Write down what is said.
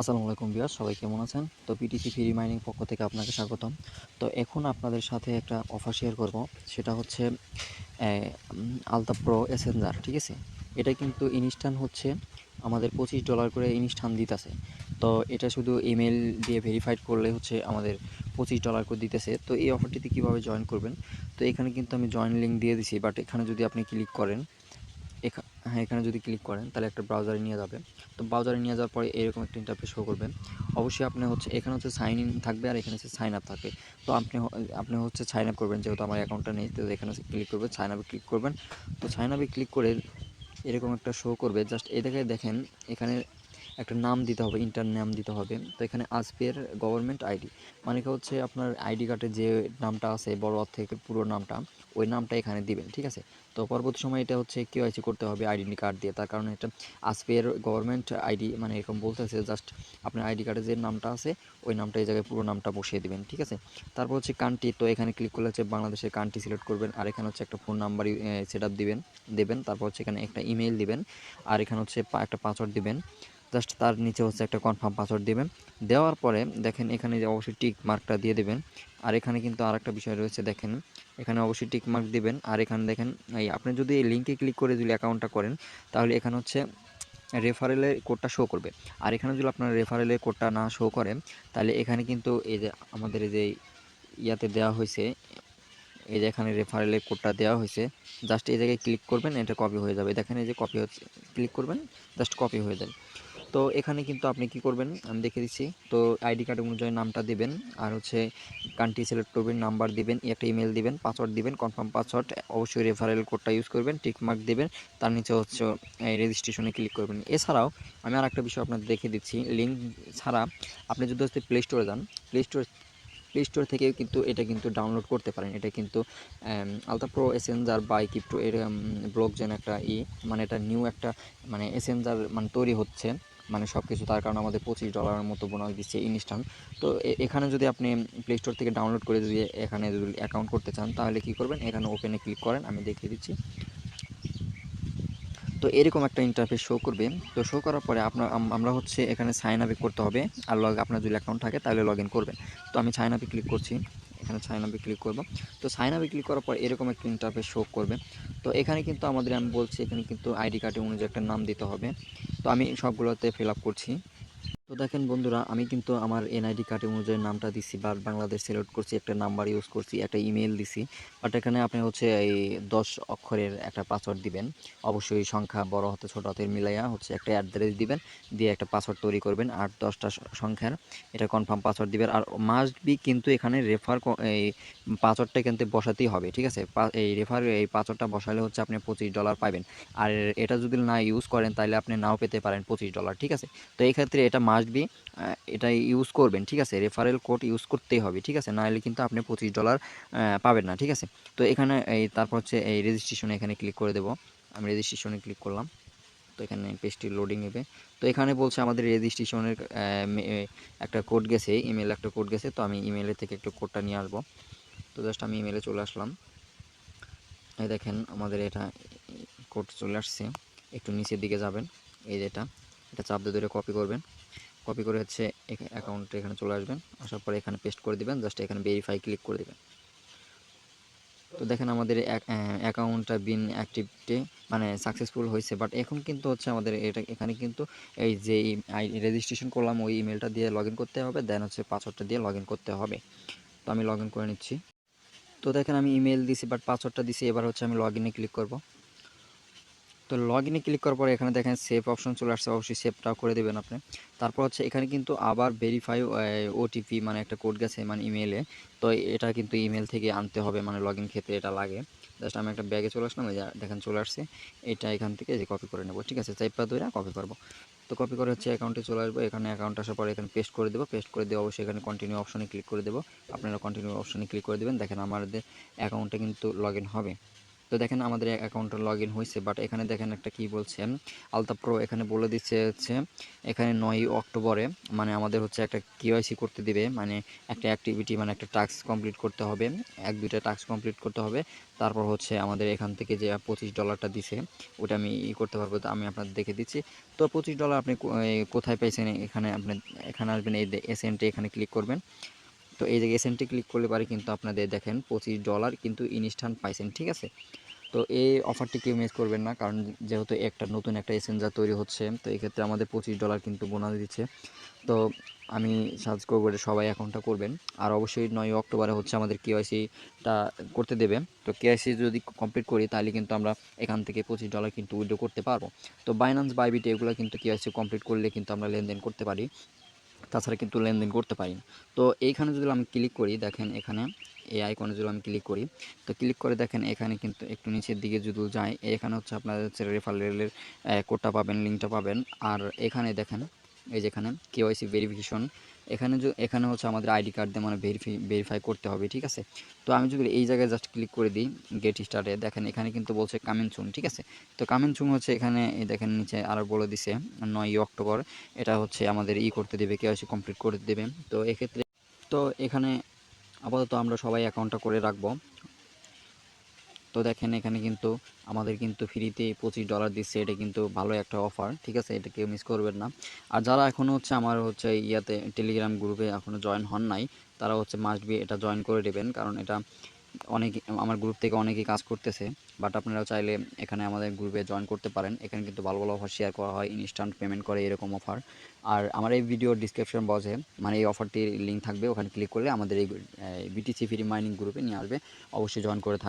আসসালামু আলাইকুম বিয়ার সবাই কেমন আছেন? তো পিটিসি ফ্রি মাইনিং পক্ষ থেকে আপনাকে স্বাগতম। তো এখন আপনাদের সাথে একটা অফার শেয়ার করব, সেটা হচ্ছে আলতা প্রো এসেঞ্জার ঠিক আছে? এটা কিন্তু ইনস্ট্যান্ট হচ্ছে, আমাদের পঁচিশ ডলার করে ইনস্ট্যান্ট দিতেছে। তো এটা শুধু ইমেল দিয়ে ভেরিফাইড করলে হচ্ছে আমাদের পঁচিশ ডলার করে দিতেছে। তো এই অফারটিতে কীভাবে জয়েন করবেন? তো এখানে কিন্তু আমি জয়েন লিঙ্ক দিয়ে দিছি বাট এখানে যদি আপনি ক্লিক করেন হ্যাঁ এখানে যদি ক্লিক করেন, তাহলে একটা ব্রাউজারে নিয়ে যাবে। তো ব্রাউজারে নিয়ে যাওয়ার পরে এরকম একটা ইন্টারফেস শো করবে অবশ্যই আপনি হচ্ছে, এখানে হচ্ছে সাইন ইন থাকবে আর এখানে হচ্ছে সাইন আপ থাকবে। তো আপনি আপনি হচ্ছে সাইন আপ করবেন, যেহেতু আমার অ্যাকাউন্টটা নেই, তো এখানে ক্লিক করবেন সাইন আপে ক্লিক করবেন। তো সাইন আপে ক্লিক করে এরকম একটা শো করবে। জাস্ট এ দেখে দেখেন, এখানে একটা নাম দিতে হবে ইন্টার নাম দিতে হবে। তো এখানে আজপের গভর্নমেন্ট আইডি মানে কি হচ্ছে আপনার আইডি কার্ডে যে নামটা আছে, বড় থেকে পুরো নামটা, ওই নামটা এখানে দিবেন, ঠিক আছে? তো পরবর্তী সময় এটা হচ্ছে কেওয়াইসি করতে হবে আইডেন্টি কার্ড দিয়ে, তার কারণে এটা আজপের গভর্নমেন্ট আইডি মানে এরকম বলতেছে জাস্ট আপনার আইডি কার্ডে যে নামটা আছে, ওই নামটা এই জায়গায় পুরো নামটা বসিয়ে দিবেন, ঠিক আছে? তারপর হচ্ছে কান্ট্রি তো এখানে ক্লিক করলে হচ্ছে বাংলাদেশের কান্ট্রি সিলেক্ট করবেন, আর এখানে হচ্ছে একটা ফোন নাম্বার সেট আপ দিবেন, দেবেন, তারপর হচ্ছে এখানে একটা ইমেল দিবেন, আর এখানে হচ্ছে একটা পাসওয়ার্ড দিবেন। জাস্ট তার নিচে হচ্ছে একটা কনফার্ম পাসওয়ার্ড দিবেন। দেওয়ার পরে দেখেন এখানে যে অবশ্যই টিক মার্কটা দিয়ে দেবেন। আর এখানে কিন্তু আরেকটা বিষয় রয়েছে, দেখেন। এখানে অবশ্যই টিক মার্ক দিবেন। আর এখানে দেখেন, এই আপনি যদি এই লিঙ্কে ক্লিক করে যদি অ্যাকাউন্টটা করেন, তাহলে এখানে হচ্ছে রেফারেলের কোডটা শো করবে। আর এখানে যদি আপনার রেফারেলের কোডটা না শো করে, তাহলে এখানে কিন্তু এই যে আমাদের যে ইয়াতে দেওয়া হয়েছে, এই যে এখানে রেফারেলের কোডটা দেওয়া হয়েছে, জাস্ট এই জায়গায় ক্লিক করবেন, এটা কপি হয়ে যাবে। দেখেন এই যে কপি হচ্ছে ক্লিক করবেন, জাস্ট কপি হয়ে যাবে। তো এখানে কিন্তু আপনি কি করবেন? আমি দেখে দিচ্ছি। তো আইডি কার্ড অনুযায়ী নামটা দিবেন আর হচ্ছে কান্ট্রি সিলেক্ট করবেন নাম্বার দিবেন, একটা ইমেল দিবেন পাসওয়ার্ড দিবেন কনফার্ম পাসওয়ার্ড অবশ্যই রেফারেল কোডটা ইউজ করবেন টিকমার্ক দেবেন, তার নিচে হচ্ছে রেজিস্ট্রেশনে ক্লিক করবেন। এছাড়াও আমি আর একটা বিষয় আপনাদের দেখে দিচ্ছি। লিঙ্ক ছাড়া আপনি যদি হচ্ছে প্লে স্টোরে যান প্লে স্টোর প্লে স্টোর থেকে কিন্তু এটা কিন্তু ডাউনলোড করতে পারেন। এটা কিন্তু আলতা প্রো এসেঞ্জার বা ক্রিপ্টো এর ব্লক যেন একটা ই মানে এটা নিউ একটা মানে এসেঞ্জার মানে তৈরি হচ্ছে। মানে সব কিছু তার কারণে আমাদের পঁচিশ ডলারের মতো বোনাস দিচ্ছে ইনস্ট্যান্ট তো এখানে যদি আপনি প্লে স্টোর থেকে ডাউনলোড করে যদি এখানে যদি অ্যাকাউন্ট করতে চান, তাহলে কি করবেন? এখানে ওপেনে ক্লিক করেন, আমি দেখিয়ে দিচ্ছি। তো এরকম একটা ইন্টারফেস শো করবে। তো শো করার পরে আপনার আমরা হচ্ছে এখানে সাইন আপে করতে হবে। আর লগ আপনার যদি অ্যাকাউন্ট থাকে, তাহলে লগ ইন করবেন। তো আমি সাইন আপে ক্লিক করছি। এখানে সাইন আপে ক্লিক করব। তো সাইন আপে ক্লিক করার পর এরকম একটা ইন্টারফেস শো করবে। তো এখানে কিন্তু আমাদের আমি বলছি, এখানে কিন্তু আইডি কার্ডের অনুযায়ী একটা নাম দিতে হবে। তো আমি সবগুলোতে ফিল আপ করছি। তো দেখেন বন্ধুরা, আমি কিন্তু আমার এনআইডি কার্ড অনুযায়ী নামটা দিছি বা বাংলাদেশ সিলেক্ট করছি, একটা নাম্বার ইউজ করছি, একটা ইমেল দিছি। বাট এখানে আপনি হচ্ছে এই দশ অক্ষরের একটা পাসওয়ার্ড দিবেন। অবশ্যই সংখ্যা বড় হতে ছোট হাতের মিলাইয়া হচ্ছে একটা অ্যাড্রেস দিবেন, দিয়ে একটা পাসওয়ার্ড তৈরি করবেন, আট দশটা সংখ্যার। এটা কনফার্ম পাসওয়ার্ড দিবেন। আর মাস্ট বি কিন্তু এখানে রেফার এই পাসওয়ার্ডটা কিন্তু বসাতেই হবে, ঠিক আছে? এই রেফার এই পাসওয়ার্ডটা বসালে হচ্ছে আপনি পঁচিশ ডলার পাবেন আর এটা যদি না ইউজ করেন তাহলে আপনি নাও পেতে পারেন পঁচিশ ডলার ঠিক আছে? তো এই ক্ষেত্রে এটা মাস্ট বি এটা ইউজ করবেন, ঠিক আছে? রেফারেল কোড ইউজ করতেই হবে, ঠিক আছে? না নাহলে কিন্তু আপনি পঁচিশ ডলার পাবেন না, ঠিক আছে? তো এখানে এই তারপর হচ্ছে এই রেজিস্ট্রেশনে এখানে ক্লিক করে দেবো। আমি রেজিস্ট্রেশনে ক্লিক করলাম। তো এখানে পেজটি লোডিং নেবে। তো এখানে বলছে আমাদের রেজিস্ট্রেশনের একটা কোড গেছে ইমেল একটা কোড গেছে। তো আমি ইমেলের থেকে একটু কোডটা নিয়ে আসব। তো জাস্ট আমি ইমেলে চলে আসলাম। এই দেখেন, আমাদের এটা কোড চলে আসছে। একটু নিচের দিকে যাবেন। এই যে এটা এটা চাপ দিয়ে ধরে কপি করবেন। কপি করে হচ্ছে অ্যাকাউন্টে এখানে চলে আসবেন। আসার পরে এখানে পেস্ট করে দিবেন জাস্ট এখানে ভেরিফাই ক্লিক করে দিবেন। তো দেখেন আমাদের অ্যাকাউন্টটা বিন অ্যাক্টিভটে মানে সাকসেসফুল হয়েছে বাট এখন কিন্তু হচ্ছে আমাদের এটা এখানে কিন্তু এই যে রেজিস্ট্রেশন করলাম, ওই ইমেলটা দিয়ে লগ করতে হবে দেন হচ্ছে পাসওয়ার্ডটা দিয়ে লগ করতে হবে। তো আমি লগ করে নিচ্ছি। তো দেখেন আমি ইমেল দিছি বাট পাসওয়ার্ডটা দিছি, এবার হচ্ছে আমি লগ ক্লিক করব। তো লগ ইনে ক্লিক করার পরে এখানে দেখেন সেভ অপশন চলে আসছে, অবশ্যই সেভটাও করে দেবেন আপনি। তারপর হচ্ছে এখানে কিন্তু আবার ভেরিফাই ওটিপি মানে একটা কোড গেছে মানে ইমেলে তো এটা কিন্তু ইমেল থেকে আনতে হবে মানে লগ ইন ক্ষেত্রে এটা লাগে। জাস্ট আমি একটা ব্যাগে চলে আসলাম দেখেন চলে আসছে। এটা এখান থেকে যে কপি করে নেব, ঠিক আছে? চাইপা ধরে কপি করব। তো কপি করে হচ্ছে অ্যাকাউন্টে চলে আসব, এখানে অ্যাকাউন্ট আসার পরে এখানে পেস্ট করে দেবো। পেস্ট করে দিয়ে অবশ্যই এখানে কন্টিনিউ অপশনে ক্লিক করে দেবো। আপনারা কন্টিনিউ অপশনে ক্লিক করে দেবেন। দেখেন আমাদের অ্যাকাউন্টে কিন্তু লগ হবে। তো দেখেন আমাদের অ্যাকাউন্টটা লগ ইন হয়েছে বাট এখানে দেখেন একটা কি বলছে আলতা প্রো এখানে বলে দিচ্ছে হচ্ছে, এখানে নয়ই অক্টোবরে মানে আমাদের হচ্ছে একটা কেওয়াইসি করতে দিবে মানে একটা অ্যাক্টিভিটি মানে একটা টাস্ক কমপ্লিট করতে হবে, এক, দুইটা টাস্ক কমপ্লিট করতে হবে, তারপর হচ্ছে আমাদের এখান থেকে যে পঁচিশ ডলারটা দিছে ওটা আমি ই করতে পারব, তো আমি আপনাদের দেখে দিচ্ছি। তো পঁচিশ ডলার আপনি কোথায় পাইছেন এখানে আপনি, এখানে আসবেন এই এসএনটি এখানে ক্লিক করবেন। তো এই জায়গায় এসএনটি ক্লিক করলে পারে কিন্তু আপনাদের দেখেন পঁচিশ ডলার কিন্তু ইনস্ট্যান্ট পাইছেন, ঠিক আছে? তো এই অফারটি কেউ মিস করবেন না, কারণ যেহেতু একটা নতুন একটা এসেঞ্জার তৈরি হচ্ছে, তো এক্ষেত্রে আমাদের পঁচিশ ডলার কিন্তু বোনাস দিচ্ছে। তো আমি সার্চ করব সবাই অ্যাকাউন্টটা করবেন। আর অবশ্যই নয় অক্টোবরে হচ্ছে আমাদের কেওয়াইসিটা করতে দেবে। তো কেওয়াইসি যদি কমপ্লিট করি, তাহলে কিন্তু আমরা এখান থেকে পঁচিশ ডলার কিন্তু উইড্রো করতে পারব। তো বাইন্যান্স বাইবিট এগুলো কিন্তু কেওয়াইসি কমপ্লিট করলে কিন্তু আমরা লেনদেন করতে পারি। তাছাড়া কিন্তু লেনদেন করতে পারি না। তো এইখানে যদি আমি ক্লিক করি, দেখেন এখানে এই আইকনে যদি আমি ক্লিক করি, তো ক্লিক করে দেখেন এখানে কিন্তু একটু নিচের দিকে যদি যাই এখানে হচ্ছে আপনাদের হচ্ছে রেফারেলের কোডটা পাবেন লিঙ্কটা পাবেন আর এখানে দেখেন এই যেখানে কেওয়াইসি ভেরিফিকেশন এখানে যে, এখানে হচ্ছে আমাদের আইডি কার্ড দিয়ে মানে ভেরিফাই ভেরিফাই করতে হবে, ঠিক আছে? তো আমি যদি এই জায়গায় জাস্ট ক্লিক করে দিই গেট স্টার্টে দেখেন এখানে কিন্তু বলছে কামিন চুন ঠিক আছে? তো কামিন চুন হচ্ছে এখানে, এই দেখেন নিচে আরও বলে দিছে, নয়ই অক্টোবর, এটা হচ্ছে আমাদের ই করতে দেবে কেওয়াইসি কমপ্লিট করে দেবে। তো এক্ষেত্রে, তো এখানে আপাতত আমরা সবাই অ্যাকাউন্টটা করে রাখব। তো দেখেন এখানে কিন্তু আমাদের কিন্তু ফ্রিতে পঁচিশ ডলার দিচ্ছে। এটা কিন্তু ভালো একটা অফার ঠিক আছে? এটা কেউ মিস করবেন না। আর যারা এখনও হচ্ছে আমার হচ্ছে ইয়াতে টেলিগ্রাম গ্রুপে এখনও জয়েন হন নাই, তারা হচ্ছে মাস্ট বি এটা জয়েন করে দেবেন কারণ এটা অনেক, আমার গ্রুপ থেকে অনেকেই কাজ করতেছে। বাট আপনারা চাইলে এখানে আমাদের গ্রুপে জয়েন করতে পারেন। এখানে কিন্তু ভালো ভালো অফার শেয়ার করা হয় ইনস্ট্যান্ট পেমেন্ট করে এরকম অফার আর আমার এই ভিডিও ডিসক্রিপশন বক্সে মানে এই অফারটির লিঙ্ক থাকবে, ওখানে ক্লিক করলে আমাদের এই বিটিসি ফ্রি মাইনিং গ্রুপে নিয়ে আসবে। অবশ্যই জয়েন করে থাকবে